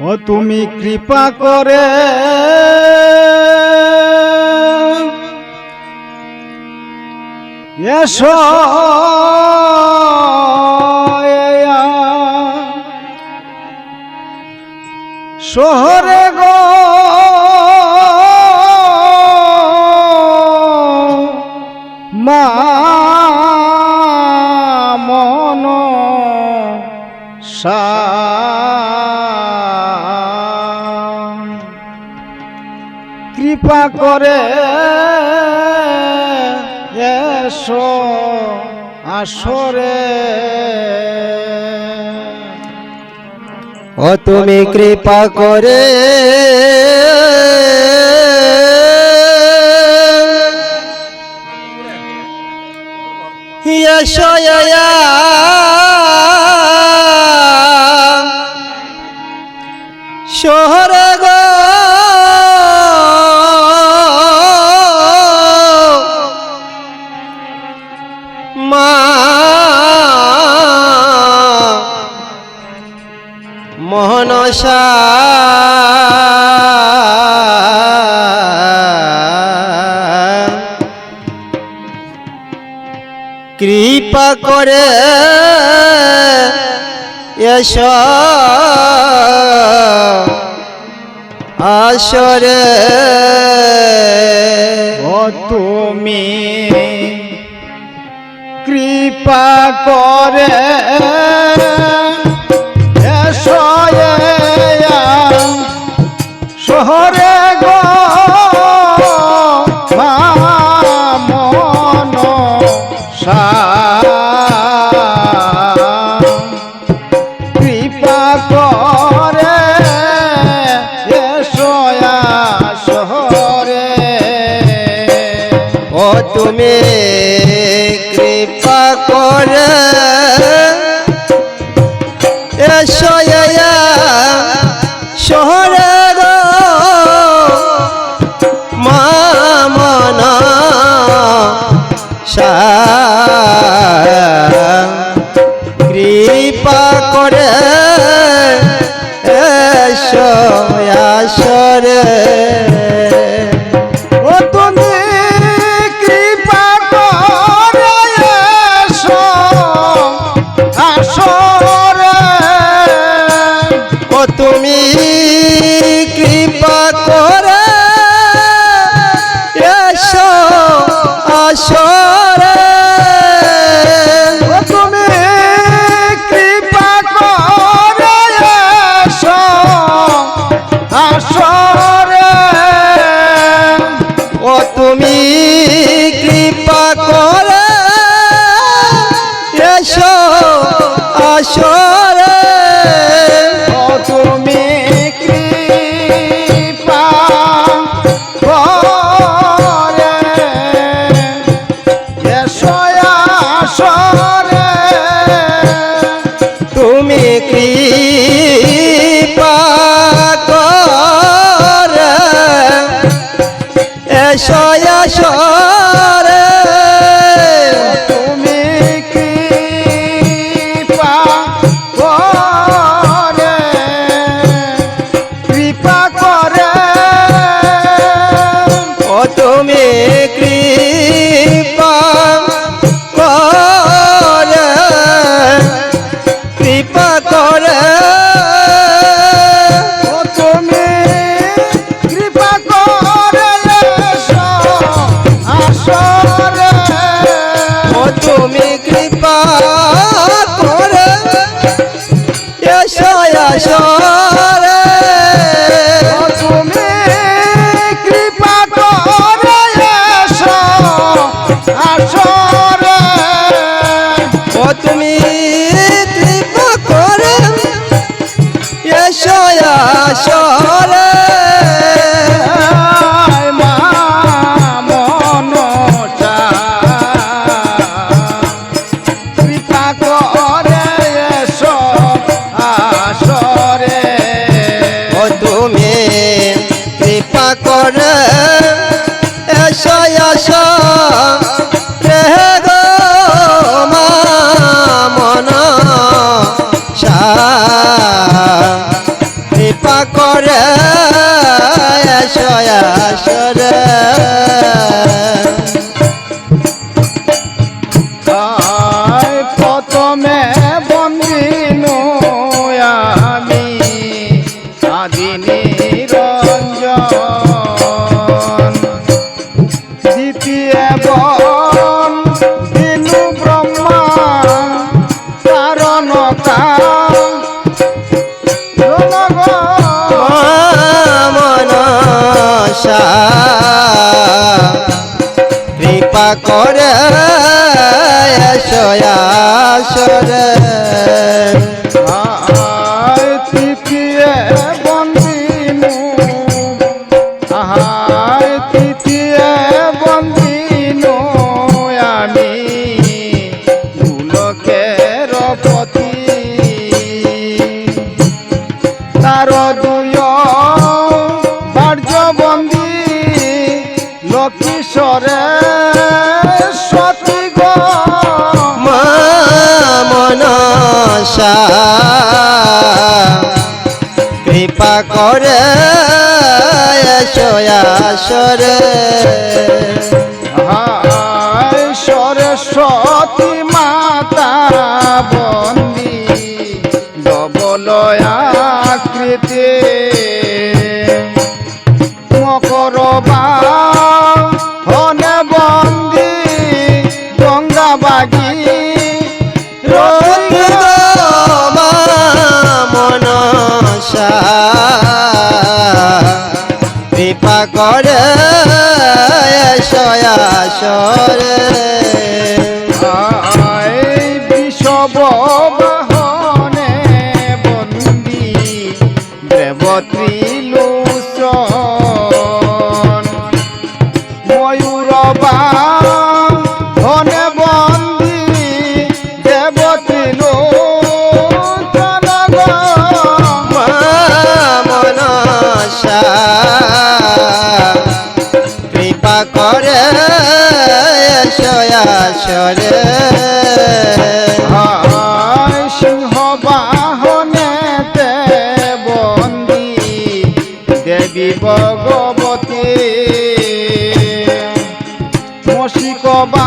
ও তুমি কৃপা করে। এসো। শহরে গো। কৃপা করে এসো আসরে। ও তুমি কৃপা করে এসো শহরে কৃপা করে এস। আসরে। ও তুমি কৃপা করে তুমি কৃপা করে দয়া দয়াসর। প্রথমে করে করে সরে সরস্বতী মাতা বন্দি ডবলয়া কৃতে। কৃপা করে সয়া সরে বিষব করে সরে। সিংহ বাহনেতে বন্দি দেবী ভগবতী। মশিক বা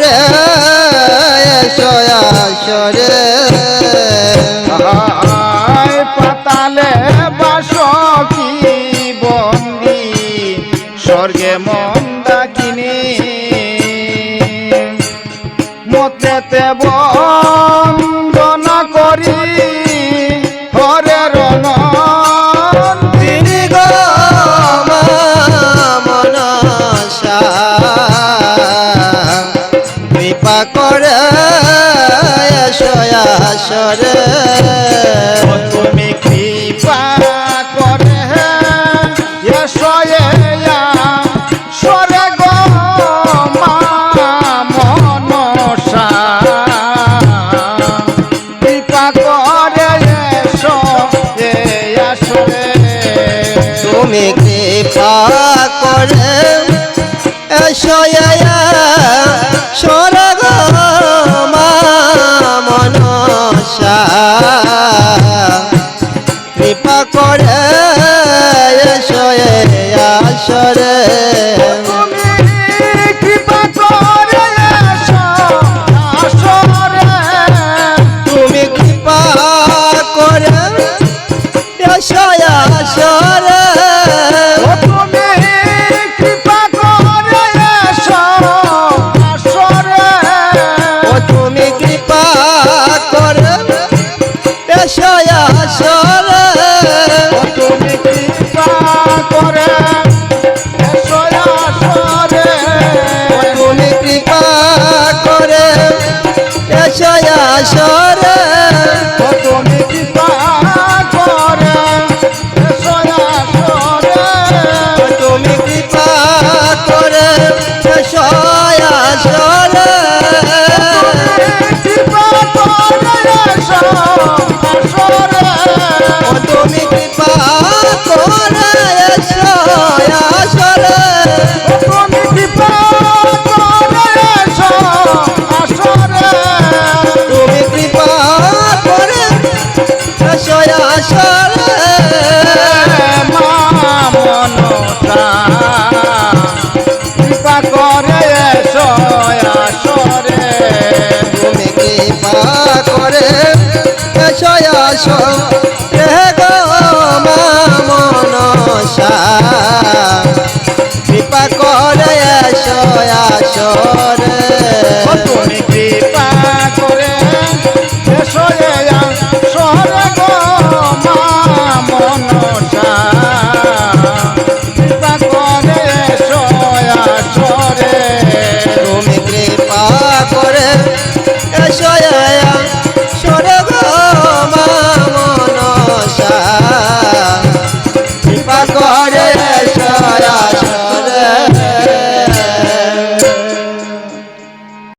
রে এসো আসো রে পাতালে করে সয়া সরে তুমি কৃপা করে সরে গো মনসা। কৃপা করে সরে তুমি কৃপা করে আসরে আসরে আসো রে গো মনসা। কৃপা করে এসো আসো রে।